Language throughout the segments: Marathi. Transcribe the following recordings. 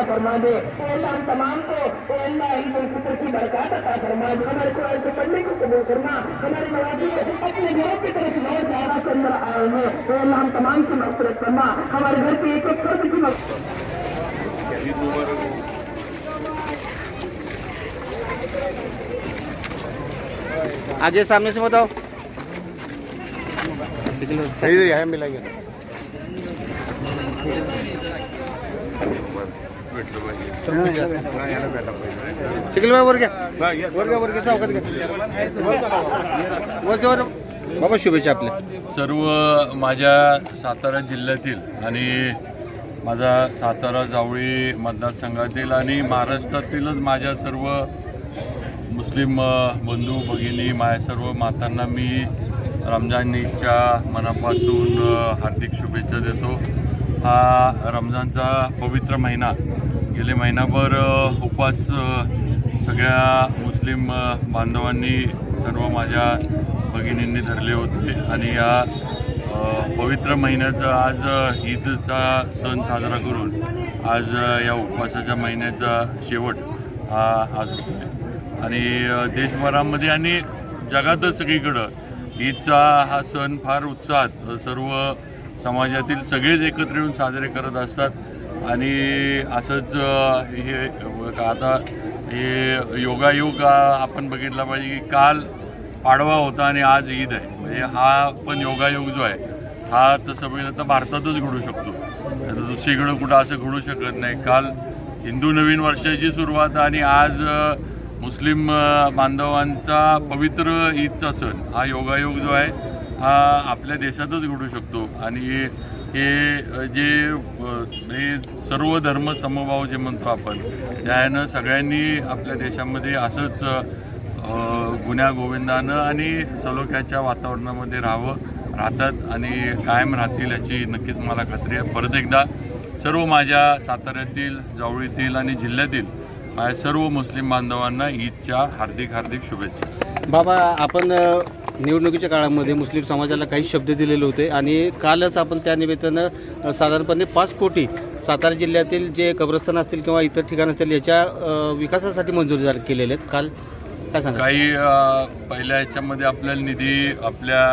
अता फरमा दे ए अल्लाह तमाम को अल्लाह ईद उल फितर की बरकत अता फरमा दे हमारे कुरान को पढ़ने को कबूल करना हमारी नवाजी अपने घरों की तरफ नौ ज्यादा के अंदर आए हैं। ए अल्लाह हम तमाम की मफरत करना हमारे घर के एक एक फर्द की मफरत आगे सामने से बताओ। सही है मिलाएंगे शिकल बाय वर घ्या. वर घ्या वर घ्या चौकात घ्या. वरच्या वर. बाबा शुभेच्छा आपल्या. सर्व माझ्या सातारा जिल्ह्यातील आणि माझा सातारा जावळी मतदारसंघातील आणि महाराष्ट्रातीलच माझ्या सर्व मुस्लिम बंधू भगिनी माझ्या सर्व मातांना मी रमजान ईदच्या मनापासून हार्दिक शुभेच्छा देतो. हा रमजानचा पवित्र महिना. गेले महिनाभर उपवास सगळ्या मुस्लिम बांधवांनी सर्व माझ्या भगिनींनी धरले होते. आणि या पवित्र महिन्याचं आज ईदचा सण साजरा करून आज या उपवासाच्या महिन्याचा शेवट हा आज होतो आहे आणि देशभरामध्ये आणि जगातच सगळीकडं ईदचा हा सण फार उत्साहात सर्व समाजातील सगळेच एकत्र येऊन साजरे करत असतात. आणि असंच हे आता हे योगायोग आपण बघितला पाहिजे की काल पाडवा होता आणि आज ईद आहे. म्हणजे हा पण योगायोग जो आहे हा तसं बघितलं तर भारतातच घडू शकतो. दुसरीकडं कुठं असं घडू शकत नाही. काल हिंदू नवीन वर्षाची सुरुवात आणि आज मुस्लिम बांधवांचा पवित्र ईदचा सण हा योगायोग जो आहे हा आपल्या देशातच घडू शकतो. आणि हे जे हे सर्व धर्म समभाव जे म्हणतो आपण त्यानं सगळ्यांनी आपल्या देशामध्ये असंच गुन्ह्या गोविंदानं आणि सलोख्याच्या वातावरणामध्ये राहावं राहतात आणि कायम राहतील याची नक्कीच मला खात्री आहे. परत एकदा सर्व माझ्या साताऱ्यातील जावळीतील आणि जिल्ह्यातील माझ्या सर्व मुस्लिम बांधवांना ईदच्या हार्दिक हार्दिक शुभेच्छा. बाबा आपण निवडणुकीच्या काळामध्ये मुस्लिम समाजाला काही शब्द दिलेले होते आणि कालच आपण त्या निमित्तानं साधारणपणे पाच कोटी सातारा जिल्ह्यातील जे कब्रस्तान असतील किंवा इतर ठिकाण असतील याच्या विकासासाठी मंजुरी केलेले आहेत. काल काय सांगा काही पहिल्या ह्याच्यामध्ये आपल्याला निधी आपल्या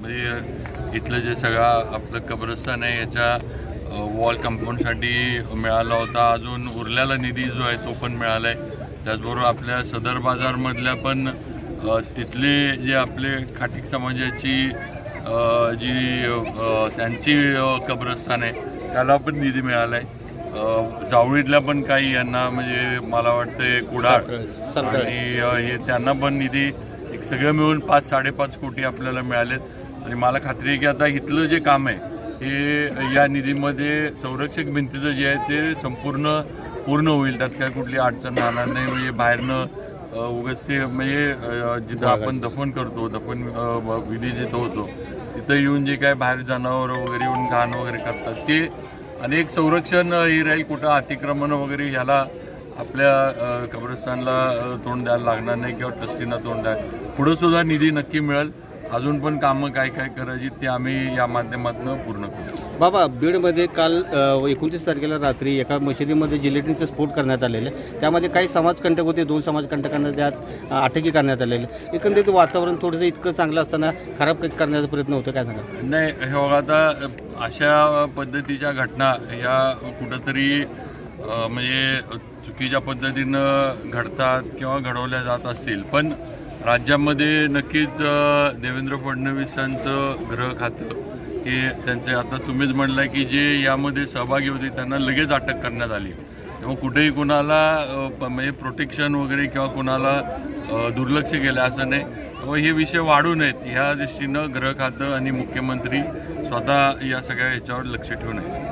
म्हणजे इथलं जे सगळं आपलं कब्रस्तान आहे याच्या वॉल कंपाऊंडसाठी मिळाला होता. अजून उरलेला निधी जो आहे तो पण मिळाला आहे त्याचबरोबर आपल्या सदर बाजारमधल्या पण तिथले जे आपले खाटिक समाजाची जी त्यांची अ, कब्रस्तान आहे त्याला पण निधी मिळाला आहे जावळीतल्या पण काही यांना म्हणजे मला वाटतं कुडाळ. आणि हे त्यांना पण निधी एक सगळं मिळून पाच साडेपाच कोटी आपल्याला मिळालेत. आणि मला खात्री आहे की आता इथलं जे काम आहे हे या निधीमध्ये संरक्षक भिंतीचं जे आहे ते संपूर्ण पूर्ण होईल. त्यात काय कुठली अडचण राहणार नाही. म्हणजे बाहेरनं ते म्हणजे जिथं आपण दफन करतो दफन विधी जिथं होतो तिथं येऊन जे काय बाहेर जनावर वगैरे येऊन घाण वगैरे करतात ते आणि एक संरक्षण हे राहील कुठं अतिक्रमण वगैरे ह्याला आपल्या कब्रस्तानला तोंड द्यायला लागणार नाही किंवा ट्रस्टींना तोंड द्यायला पुढं सुद्धा निधी नक्की मिळेल. अजून पण कामं काय काय करायची ते आम्ही या माध्यमातून पूर्ण करू. बाबा बीडमध्ये काल एकोणतीस तारखेला रात्री एका मशिदीमध्ये जिलेटिनचे स्फोट करण्यात आलेले त्यामध्ये काही समाजकंटक होते दोन समाजकंटकांना त्यात अटकी करण्यात आलेले एकंदरीत वातावरण थोडंसं इतकं चांगलं असताना खराब करण्याचा प्रयत्न होतो काय सांगा नाही हे बघा आता अशा पद्धतीच्या घटना ह्या कुठंतरी म्हणजे चुकीच्या पद्धतीनं घडतात किंवा घडवल्या जात असतील. पण राज्यामध्ये नक्कीच देवेंद्र फडणवीसांचं गृह खातं हे त्यांचे आता तुम्हीच म्हणलं की जे यामध्ये सहभागी होते त्यांना लगेच अटक करण्यात आली. तेव्हा कुठेही कुणाला प- म्हणजे प्रोटेक्शन वगैरे किंवा कुणाला दुर्लक्ष केलं असं नाही. व हे विषय वाढू नयेत ह्या दृष्टीनं गृह खातं आणि मुख्यमंत्री स्वतः या सगळ्या ह्याच्यावर लक्ष ठेवून आहेत